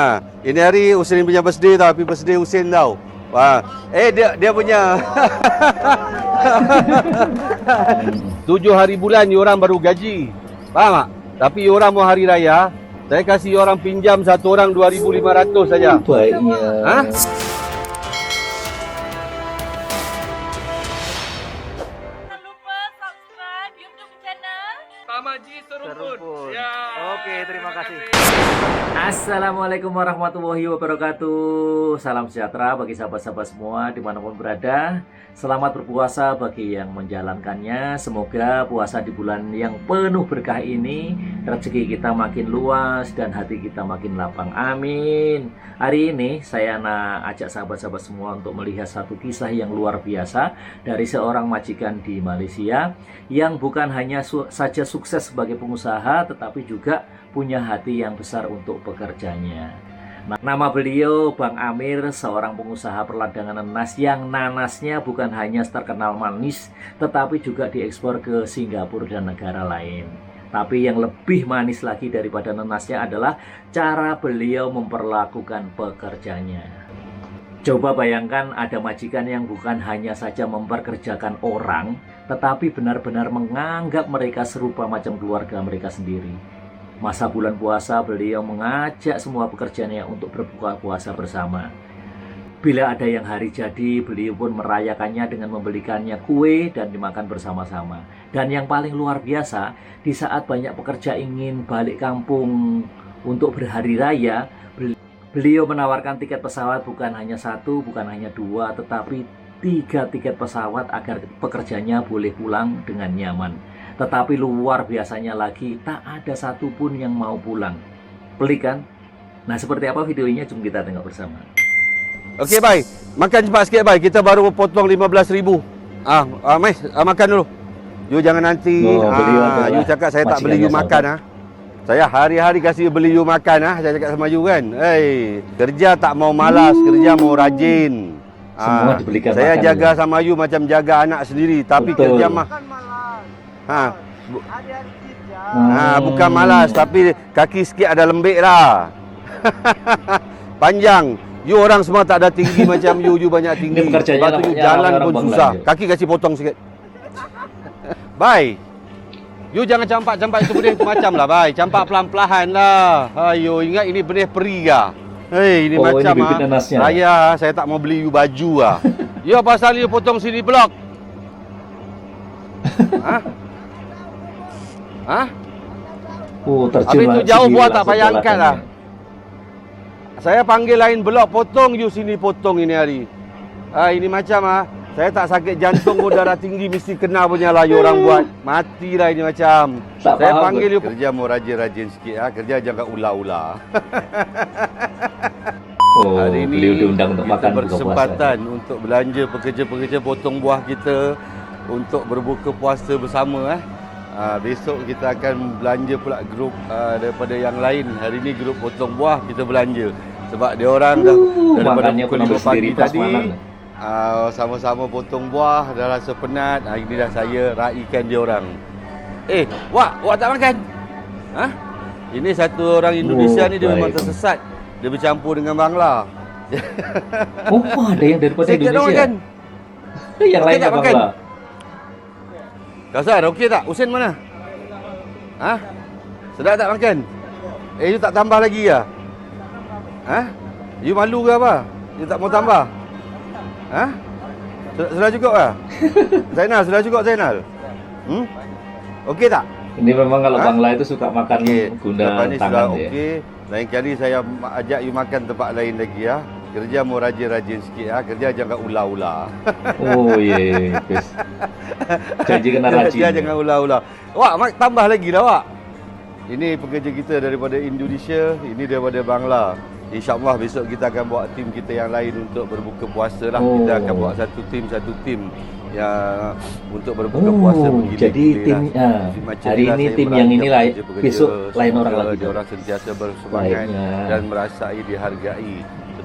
Ha, ini hari Husin punya birthday tau, happy birthday Husin tau. Wah, eh dia dia punya tujuh hari bulan ni orang baru gaji. Faham tak? Tapi orang mau hari raya, saya kasih orang pinjam satu orang 2,500 saja. Baiknya. Ha? Jangan lupa subscribe YouTube channel Tamaji Seruput. Seruput. Terima kasih. Assalamualaikum warahmatullahi wabarakatuh. Salam sejahtera bagi sahabat-sahabat semua di mana pun berada. Selamat berpuasa bagi yang menjalankannya. Semoga puasa di bulan yang penuh berkah ini Rezeki kita makin luas dan hati kita makin lapang. Amin. Hari ini saya nak ajak sahabat-sahabat semua untuk melihat satu kisah yang luar biasa Dari seorang majikan di Malaysia Yang bukan hanya su- saja sukses sebagai pengusaha Tetapi juga punya hati yang besar untuk pekerjanya. Nah, Nama beliau Bang Amir, seorang pengusaha perladangan nanas yang nanasnya bukan hanya terkenal manis, tetapi juga diekspor ke Singapura dan negara lain. Tapi yang lebih manis lagi daripada nanasnya adalah cara beliau memperlakukan pekerjanya. Coba bayangkan ada majikan yang bukan hanya saja memperkerjakan orang, tetapi benar-benar menganggap mereka serupa macam keluarga mereka sendiri. Masa bulan puasa beliau mengajak semua pekerjaannya untuk berbuka puasa bersama. Bila ada yang hari jadi, beliau pun merayakannya dengan membelikannya kue dan dimakan bersama-sama. Dan yang paling luar biasa, di saat banyak pekerja ingin balik kampung untuk berhari raya, bel- beliau menawarkan tiket pesawat bukan hanya satu, bukan hanya dua, tetapi tiga tiket pesawat agar pekerjanya boleh pulang dengan nyaman. Tetapi luar biasanya lagi, tak ada satupun yang mau pulang. Pelik kan? Nah, seperti apa videonya? Jom kita tengok bersama. Okey, bye. Makan cepat sikit, bye. Kita baru potong 15,000. Ah, ah Mas, ah, makan dulu. You jangan nanti Oh, beli ah, adalah you cakap saya tak beli you majikannya makan ah. Saya hari-hari kasih you beli you makan ah. Saya cakap sama you kan. Hey, kerja tak mau malas, kerja mau rajin. Semua Ah, dibelikan Saya makan jaga juga. sama you macam jaga anak sendiri, tapi Betul. kerja mah ha, bu- Hmm. ha, bukan malas tapi kaki sikit ada lembik lah. Panjang. You orang semua tak ada tinggi macam you, you banyak tinggi. Ini pekerjaannya Lepas tu you nampaknya jalan pun susah. Kaki kasih potong sikit. Bye. You jangan campak-campak itu benih tu macam lah, bye. Campak pelan-pelan lah. Ayo, ingat ini benih peri kah? Hei, ini Oh, ini macam bibit ah. nanasnya. Raya, saya tak mau beli you baju ah. you apa pasal you potong sini blok? Hah? Hah? Oh, terjun Habis tu lah, jauh buat tak langsung bayangkan lah. belakangnya. Saya panggil lain blok, potong you sini potong ini hari. Ah ini macam ah, saya tak sakit jantung pun darah tinggi mesti kena punya lah you orang buat. Matilah ini macam. Tak saya faham panggil you kerja mau rajin-rajin sikit ah, kerja jangan ular-ular. Oh, Hari ini beliau diundang untuk kita makan buka puasa. bersempatan untuk belanja pekerja-pekerja potong buah kita untuk berbuka puasa bersama eh. Ah, besok kita akan belanja pula grup ah, daripada yang lain. Hari ini grup potong buah kita belanja sebab dia orang dah Uh, daripada pukul pun 5 ambil sendiri pagi tadi ah, sama-sama potong buah dah rasa penat. Hari ini dah saya raikan dia orang. Eh, wak, wak tak makan? Ha? Ini satu orang Indonesia Oh, ni dia memang baik. tersesat. Dia bercampur dengan Bangla. Oh, ada yang daripada dong Indonesia. makan. Eh, yang Okey lainnya tak makan? Bangla. Kasar, okey tak? Husin mana? Ha? Sedap tak makan? Eh, you tak tambah lagi ya? Ha? You malu ke apa? You tak mau tambah? Ha? Sudah, sudah cukup ke? Zainal, sudah cukup Zainal? Hmm? Okey tak? Ini memang kalau Ha? Bangla itu suka makan Okey. guna Lepas ni sudah tangan dia. okey. Lain kali saya ajak you makan tempat lain lagi ya. Kerja mau rajin-rajin sikit ya. Kerja jangan ular-ular. Oh, ye. Janji kena rajin. Dia jangan ular-ular. Wak, mak tambah lagi lah wak. Ini pekerja kita daripada Indonesia, ini daripada Bangla. InsyaAllah besok kita akan bawa tim kita yang lain untuk berbuka puasa lah. Oh. Kita akan bawa satu tim, satu tim yang untuk berbuka puasa Oh, bergila-gila jadi tim lah. ah, Macam hari ini tim yang inilah pekerja-pekerja besok lain orang lagi. Orang sentiasa bersemangat Baiknya. dan merasai dihargai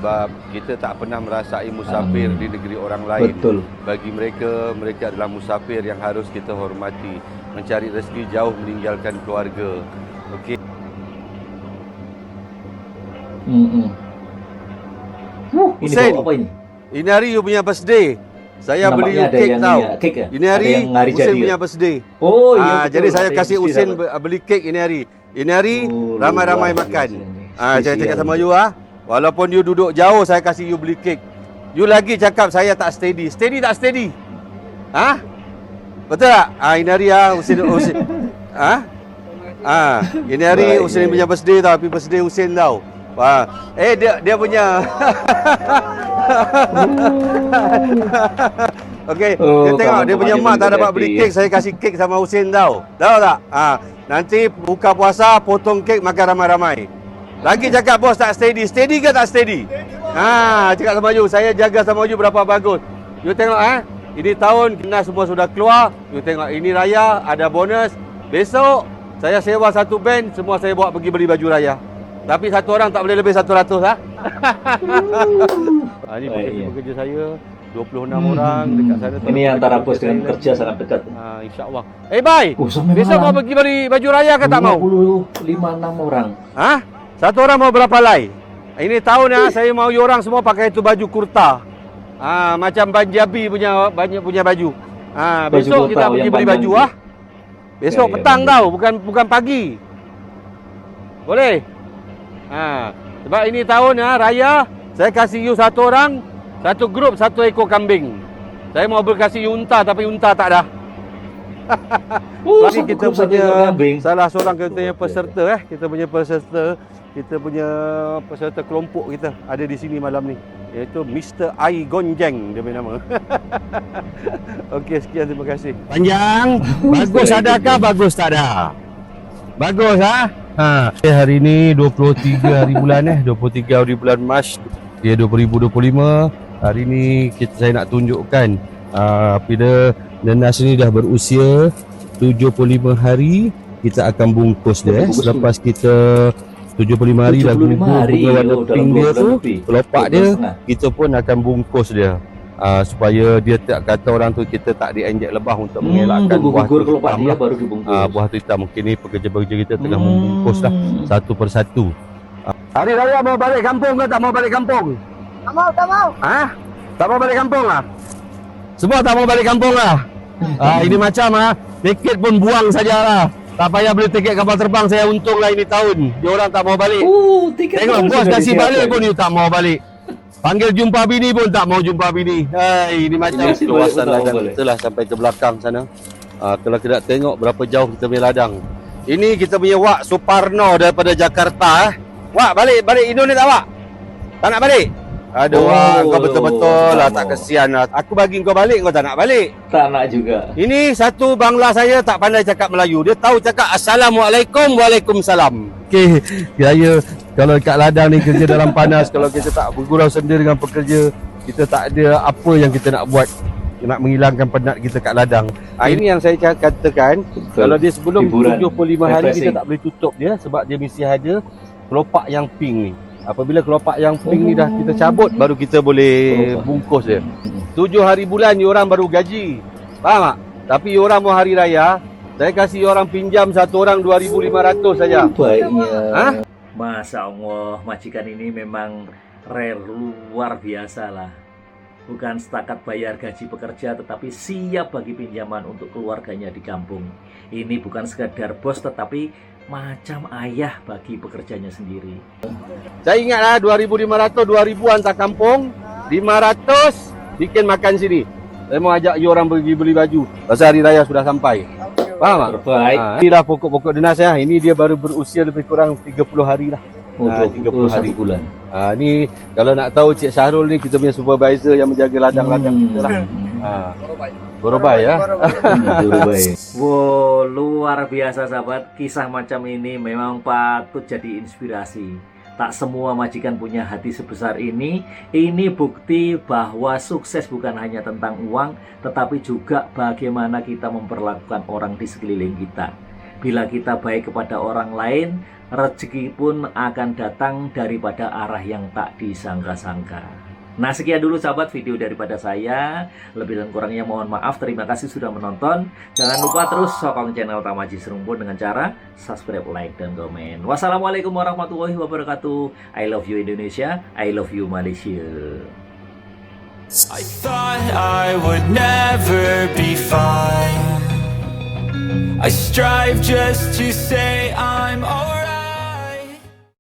sebab kita tak pernah merasai musafir Amin. di negeri orang lain. Betul. Bagi mereka, mereka adalah musafir yang harus kita hormati. Mencari rezeki jauh meninggalkan keluarga. Okey. Wuh, ini Hussein. apa ini? Ini hari you punya birthday. Saya beli you cake yang tau. ini ya, cake ya? Ini hari hari jadi. punya ya? birthday. Oh betul. jadi saya kasih dapat. beli kek ini hari. Ini hari Oh, ramai-ramai luar makan. Ah, saya cakap sama you ah. Walaupun you duduk jauh saya kasih you beli kek. You lagi cakap saya tak steady. Steady tak steady? Ah? Betul tak? Ah, ini hari ah Husin Husin. ah? Ah, ini hari Baik, Husin punya birthday tau, happy birthday Husin tau. Wah. Eh dia dia punya Okey, Oh, dia tengok dia punya mak tak dapat beli kek, saya kasih kek sama Husin tau. Tahu tak? Ah, nanti buka puasa potong kek makan ramai-ramai. Lagi cakap bos tak steady. Steady ke tak steady? Ha, cakap sama you, saya jaga sama you berapa bagus. You tengok eh, ini tahun kena semua sudah keluar. You tengok ini raya ada bonus. Besok saya sewa satu band, semua saya bawa pergi beli baju raya. Tapi satu orang tak boleh lebih 100 ha. ha ini Baik, ya. pekerja saya 26 orang dekat sana. Hmm. Ini antara bos dengan kerja sangat dekat. Ha, insya-Allah. Eh bye. Oh, sampai Besok mau malam. pergi beli baju raya ke tak mau? 25 6 orang. Ha? Satu orang mau berapa lai? Ini tahun ya, saya mau orang semua pakai itu baju kurta. Ah, macam Banjabi punya banyak punya baju. Ah, Baju besok kita pergi beli baju ah. Besok Ya, ya, petang bagus. tau, bukan bukan pagi. Boleh? Ha, sebab ini tahun ya raya, saya kasih you satu orang, satu grup satu ekor kambing. Saya mau berkasih you unta tapi unta tak ada. Oh, Ini satu kita punya salah seorang kita punya peserta eh, kita punya peserta, kita punya peserta kelompok kita ada di sini malam ni. Iaitu Mr. Ai Gonjeng dia punya nama. Okey, sekian terima kasih. Panjang. Bagus adakah bagus tak ada? Bagus ha? Ha, eh, hari ni 23 hari bulan eh, 23 hari bulan Mac dia 2025. Hari ni kita saya nak tunjukkan uh, bila nenas ni dah berusia 75 hari kita akan bungkus dia eh. Bungkus Selepas kita 75 hari dah 75 gugur hari bunga warna oh, pink dia tu kelopak dia kita pun akan bungkus dia uh, supaya dia tak kata orang tu kita tak diinjek lebah untuk Hmm, mengelakkan buah tu kelopak hitam dia lah. baru dibungkus. Ah, buah tu hitam mungkin ni pekerja-pekerja kita tengah Hmm. membungkus lah satu persatu. Ah, Hari raya mau balik kampung ke tak mau balik kampung? Tak mau, tak mau. Ha? Tak mau balik kampung lah? Semua tak mau balik kampung lah? ah, ini macam ah, tiket pun buang sajalah. Tak payah beli tiket kapal terbang saya untung lah ini tahun. Dia orang tak mau balik. Oh, tiket Tengok bos kasih balik pun you tak mau balik. Panggil jumpa bini pun tak mau jumpa bini. Hai, ini macam luasan ladang kita lah sampai ke belakang sana. Ah, kalau kita tengok berapa jauh kita punya ladang. Ini kita punya Wak Suparno daripada Jakarta eh. Wak balik balik Indonesia tak Wak? Tak nak balik? Aduh Oh, Wak, kau betul-betul lah tak kesian lah. Aku bagi kau balik kau tak nak balik. Tak nak juga. Ini satu bangla saya tak pandai cakap Melayu. Dia tahu cakap Assalamualaikum Waalaikumsalam. Okey, saya kalau kat ladang ni kerja dalam panas, kalau kita tak bergurau sendiri dengan pekerja, kita tak ada apa yang kita nak buat nak menghilangkan penat kita kat ladang. Ah, ini yang saya katakan, kalau dia sebelum Hiburan. 75 hari kita tak boleh tutup dia sebab dia mesti ada kelopak yang pink ni. Apabila kelopak yang pink ni dah kita cabut baru kita boleh bungkus dia. Tujuh hari bulan you orang baru gaji. Faham tak? Tapi you orang mau hari raya, saya kasih you orang pinjam satu orang 2,500 saja. Baiknya. Hah? Masya Allah, majikan ini memang rare luar biasa lah. Bukan setakat bayar gaji pekerja, tetapi siap bagi pinjaman untuk keluarganya di kampung. Ini bukan sekedar bos, tetapi macam ayah bagi pekerjanya sendiri. Saya ingatlah 2,500, 2,000 hantar kampung, 500 bikin makan sini. Saya mau ajak you orang pergi beli baju. Pasal hari raya sudah sampai. Faham tak? Terbaik. Ha, inilah pokok-pokok dinas ya. Ini dia baru berusia lebih kurang 30 hari lah. Ah, 30 hari. bulan. Ha, ni kalau nak tahu Cik Syahrul ni kita punya supervisor yang menjaga ladang-ladang kita lah. Hmm. Ha. Borobai ya. Dubai. Wow, luar biasa sahabat. Kisah macam ini memang patut jadi inspirasi. Tak semua majikan punya hati sebesar ini. Ini bukti bahwa sukses bukan hanya tentang uang, tetapi juga bagaimana kita memperlakukan orang di sekeliling kita. Bila kita baik kepada orang lain, rezeki pun akan datang daripada arah yang tak disangka-sangka. Nah sekian dulu sahabat video daripada saya. Lebih dan kurangnya mohon maaf. Terima kasih sudah menonton. Jangan lupa terus sokong channel Tamaji Serumpun Dengan cara subscribe, like, dan komen. Wassalamualaikum warahmatullahi wabarakatuh. I love you Indonesia. I love you Malaysia. I thought I would never be fine. I strive just to say I'm.